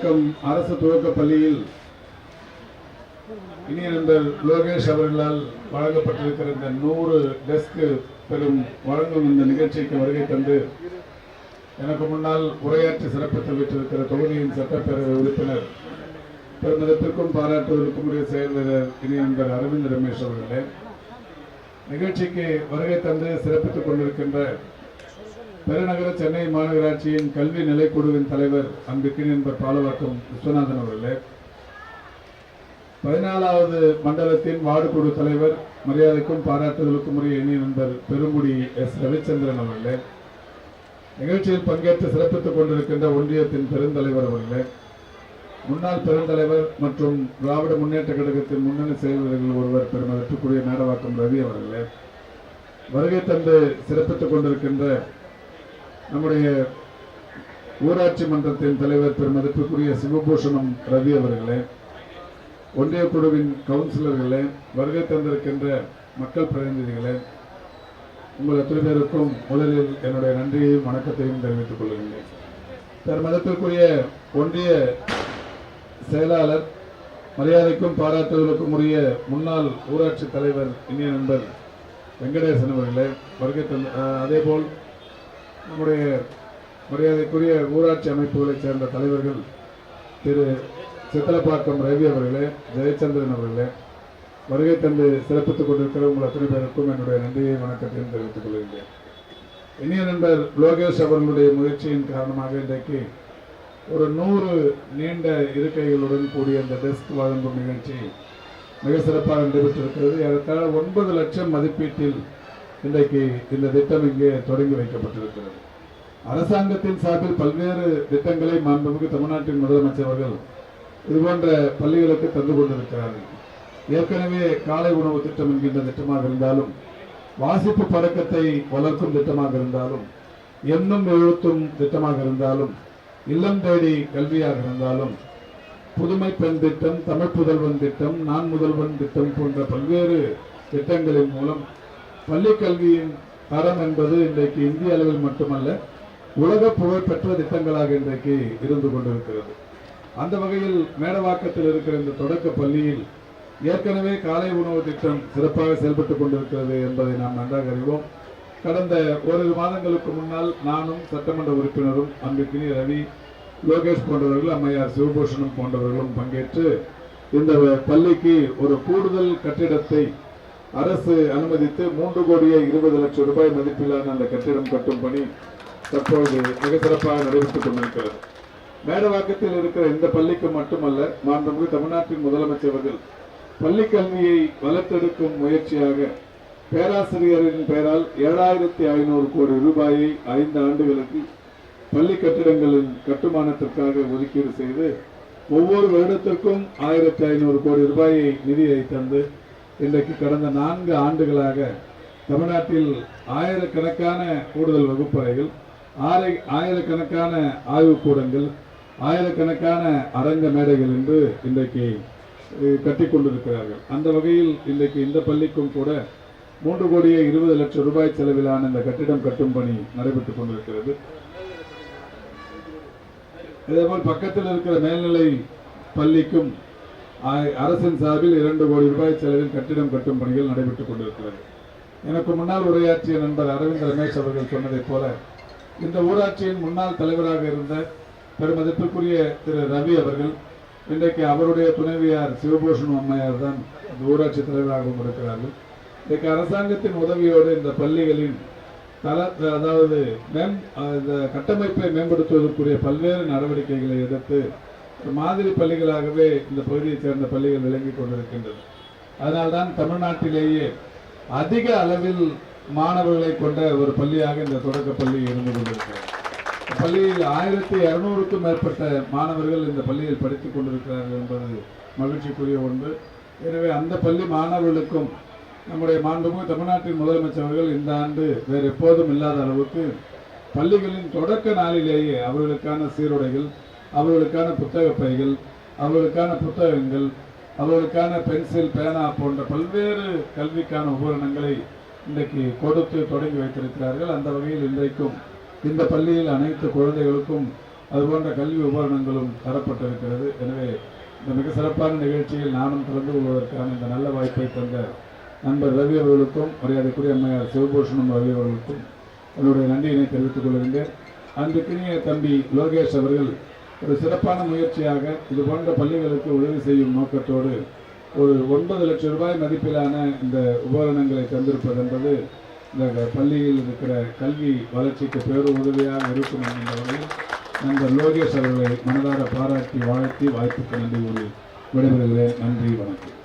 மேடவாக்கம் அரசு துவக்க பள்ளியில் இனிய நண்பர் லோகேஷ் அவர்களால் வழங்கப்பட்டிருக்கிற இந்த நூறு டெஸ்க் பெரும் வழங்கும் இந்த நிகழ்ச்சிக்கு வருகை தந்து எனக்கு முன்னால் உரையாற்றி சிறப்பித்து விட்டிருக்கிற தொகுதியின் சட்டப்பேரவை உறுப்பினர் பெருமிதத்திற்கும் பாராட்டுவதற்கும் உரிய செயல் இனிய நண்பர் அரவிந்த் ரமேஷ் அவர்களே. நிகழ்ச்சிக்கு வருகை தந்து சிறப்பித்துக் கொண்டிருக்கின்ற பெருநகர சென்னை மாநகராட்சியின் கல்வி நிலைக்குழுவின் தலைவர் அன்பிற்கு நண்பர் பாலவாக்கம் விஸ்வநாதன் அவர்களே பதினாலாவது மண்டலத்தின் வார்டு குழு தலைவர் மரியாதைக்கும் பாராட்டுதலுக்கும் உரிய இனிய நண்பர் பெருங்குடி எஸ். ரவிச்சந்திரன் அவர்களே நிகழ்ச்சியில் பங்கேற்று சிறப்பித்துக் கொண்டிருக்கின்ற ஒன்றியத்தின் பெருந்தலைவர் அவர்களே முன்னாள் பெருந்தலைவர் மற்றும் திராவிட முன்னேற்ற கழகத்தின் முன்னணி செயலர்கள் ஒருவர் பெருமதற்குரிய மேடவாக்கம் ரவி அவர்களே வருகை தந்து சிறப்பித்துக் கொண்டிருக்கின்ற நம்முடைய ஊராட்சி மன்றத்தின் தலைவர் பெருமதிப்புக்குரிய சிவபூஷணம் ரவி அவர்களே ஒன்றிய குழுவின் கவுன்சிலர்களே வருகை தந்திருக்கின்ற மக்கள் பிரதிநிதிகளே உங்கள் அத்தனை பேருக்கும் முதலில் என்னுடைய நன்றியையும் வணக்கத்தையும் தெரிவித்துக் கொள்கின்றேன் பெருமதத்திற்குரிய ஒன்றிய செயலாளர் மரியாதைக்கும் பாராட்டுதலுக்கும் உரிய முன்னாள் ஊராட்சி தலைவர் இனிய நண்பர் வெங்கடேசன் அவர்களே வருகை தந்த அதேபோல் நம்முடைய மரியாதைக்குரிய ஊராட்சி அமைப்புகளைச் சேர்ந்த தலைவர்கள் திரு சித்தலப்பாக்கம் ரவி அவர்களே ஜெயச்சந்திரன் அவர்களே வருகை தந்து சிறப்பித்துக் கொண்டிருக்கிற உங்கள் அத்தனை பேருக்கும் என்னுடைய நன்றியை வணக்கத்தையும் தெரிவித்துக் கொள்கின்றேன். இனிய நண்பர் லோகேஷ் அவர்களுடைய முயற்சியின் காரணமாக இன்றைக்கு ஒரு நூறு நீண்ட இருக்கைகளுடன் கூடிய இந்த டெஸ்க் வழங்கும் நிகழ்ச்சி மிக சிறப்பாக நடைபெற்றிருக்கிறது. ஏறத்தாழ ஒன்பது லட்சம் மதிப்பீட்டில் இன்றைக்கு இந்த திட்டம் இங்கே தொடங்கி வைக்கப்பட்டிருக்கிறது. அரசாங்கத்தின் சார்பில் பல்வேறு திட்டங்களை மாண்புமிகு தமிழ்நாட்டின் முதலமைச்சர் அவர்கள் இதுபோன்ற பள்ளிகளுக்கு தந்து கொண்டிருக்கிறார்கள். ஏற்கனவே காலை உணவு திட்டம் என்கின்ற திட்டமாக இருந்தாலும் வாசிப்பு பழக்கத்தை வளர்க்கும் திட்டமாக இருந்தாலும் எண்ணும் எழுத்தும் திட்டமாக இருந்தாலும் இல்லம் தேடி கல்வியாக இருந்தாலும் புதுமை பெண் திட்டம் தமிழ் புதல்வன் திட்டம் நான் முதல்வன் திட்டம் போன்ற பல்வேறு திட்டங்களின் மூலம் பள்ளி கல்வியின் தரம் என்பது இன்றைக்கு இந்திய அளவில் மட்டுமல்ல உலக புகழ்பெற்ற திட்டங்களாக இன்றைக்கு இருந்து கொண்டிருக்கிறது. அந்த வகையில் மேடவாக்கத்தில் இருக்கிற இந்த தொடக்க பள்ளியில் ஏற்கனவே காலை உணவு திட்டம் சிறப்பாக செயல்பட்டுக் கொண்டிருக்கிறது என்பதை நாம் நன்றாக அறிவோம். கடந்த ஓரிரு மாதங்களுக்கு முன்னால் நானும் சட்டமன்ற உறுப்பினரும் அன்பிற்கினி ரவி லோகேஷ் போன்றவர்கள் அம்மையார் சிவபூஷணம் போன்றவர்களும் பங்கேற்று இந்த பள்ளிக்கு ஒரு கூடுதல் கட்டிடத்தை அரசு அனுமதித்து மூன்று கோடியே இருபது லட்சம் ரூபாய் மதிப்பிலான அந்த கட்டிடம் கட்டும் பணி தற்போது மிக சிறப்பாக நடைபெற்றுக் கொண்டிருக்கிறது. மேடவாக்கத்தில் இருக்கிற இந்த பள்ளிக்கு மட்டுமல்ல மாண்புமிகு தமிழ்நாட்டின் முதலமைச்சர் அவர்கள் பள்ளி கல்வியை வளர்த்தெடுக்கும் முயற்சியாக பேராசிரியரின் பெயரால் ஏழாயிரத்தி ஐநூறு கோடி ரூபாயை ஐந்து ஆண்டுகளுக்கு பள்ளி கட்டிடங்களின் கட்டுமானத்திற்காக ஒதுக்கீடு செய்து ஒவ்வொரு வருடத்திற்கும் ஆயிரத்தி ஐநூறு கோடி ரூபாயை நிதியை தந்து இன்றைக்கு கடந்த நான்கு ஆண்டுகளாக தமிழ்நாட்டில் ஆயிரக்கணக்கான கூடுதல் வகுப்பறைகள் ஆரை ஆயிரக்கணக்கான ஆய்வுக்கூடங்கள் ஆயிரக்கணக்கான அரங்க மேடைகள் என்று இன்றைக்கு கட்டி கொண்டிருக்கிறார்கள். அந்த வகையில் இன்றைக்கு இந்த பள்ளிக்கும் கூட மூன்று கோடியே இருபது லட்சம் ரூபாய் செலவிலான இந்த கட்டிடம் கட்டும் பணி நடைபெற்றுக் கொண்டிருக்கிறது. இதேபோல் பக்கத்தில் இருக்கிற மேல்நிலை பள்ளிக்கும் அரசின் சார்பில் இரண்டு கோடி ரூபாய் செலவில் கட்டிடம் கட்டும் பணிகள் நடைபெற்றுக் கொண்டிருக்கிறது. எனக்கு முன்னால் உரையாற்றிய நண்பர் அரவிந்த் ரமேஷ் அவர்கள் சொன்னதைப் போல இந்த ஊராட்சியின் முன்னாள் தலைவராக இருந்த பெருமதிப்பிற்குரிய திரு ரவி அவர்கள் இன்றைக்கு அவருடைய துணைவியார் சிவபூஷன் அம்மையார் தான் இந்த ஊராட்சி தலைவராகவும் இருக்கிறார்கள். இன்றைக்கு அரசாங்கத்தின் உதவியோடு இந்த பள்ளிகளின் தல அதாவது மேம் இந்த கட்டமைப்பை மேம்படுத்துவதற்குரிய பல்வேறு நடவடிக்கைகளை எடுத்து மாதிரி பள்ளிகளாகவே இந்த பகுதியைச் சேர்ந்த பள்ளிகள் விளங்கிக் கொண்டிருக்கின்றது அதனால்தான் தமிழ்நாட்டிலேயே அதிக அளவில் மாணவர்களை கொண்ட ஒரு பள்ளியாக இந்த தொடக்க பள்ளி இருந்து கொண்டிருக்கிறது. பள்ளியில் ஆயிரத்தி இரநூறுக்கும் மேற்பட்ட மாணவர்கள் இந்த பள்ளியில் படித்துக் கொண்டிருக்கிறார்கள் என்பது மகிழ்ச்சிக்குரிய ஒன்று. எனவே அந்த பள்ளி மாணவர்களுக்கும் நம்முடைய மாண்புமிகு தமிழ்நாட்டின் முதலமைச்சர்கள் இந்த ஆண்டு வேறு எப்போதும் இல்லாத அளவுக்கு பள்ளிகளின் தொடக்க நாளிலேயே அவர்களுக்கான சீருடைகள் அவர்களுக்கான புத்தக பைகள் அவர்களுக்கான புத்தகங்கள் அவர்களுக்கான பென்சில் பேனா போன்ற பல்வேறு கல்விக்கான உபகரணங்களை இன்றைக்கு கொடுத்து தொடங்கி வைத்திருக்கிறார்கள். அந்த வகையில் இன்றைக்கும் இந்த பள்ளியில் அனைத்து குழந்தைகளுக்கும் அதுபோன்ற கல்வி உபகரணங்களும் தரப்பட்டிருக்கிறது. எனவே இந்த மிக சிறப்பான நிகழ்ச்சியில் நானும் கலந்து கொள்வதற்கான இந்த நல்ல வாய்ப்பை தந்த நண்பர் ரவி அவர்களுக்கும் மரியாதைக்குரிய அம்மையார் சிவபூஷணம் ரவி அவர்களுக்கும் என்னுடைய நன்றியினை தெரிவித்துக் கொள்கின்றேன். அன்றைக்கினிய தம்பி லோகேஷ் அவர்கள் ஒரு சிறப்பான முயற்சியாக இது போன்ற பள்ளிகளுக்கு உதவி செய்யும் நோக்கத்தோடு ஒரு ஒன்பது லட்சம் ரூபாய் மதிப்பிலான இந்த உபகரணங்களை தந்திருப்பது என்பது இந்த பள்ளியில் இருக்கிற கல்வி வளர்ச்சிக்கு பெரும் உதவியாக இருக்கும் என்கின்ற வகையில் நண்பர் லோகேஷ் அவர்களை மனதார பாராட்டி வாழ்த்தி வாய்ப்புக்கு நன்றி கூறி விடைபெறுகிறேன். நன்றி வணக்கம்.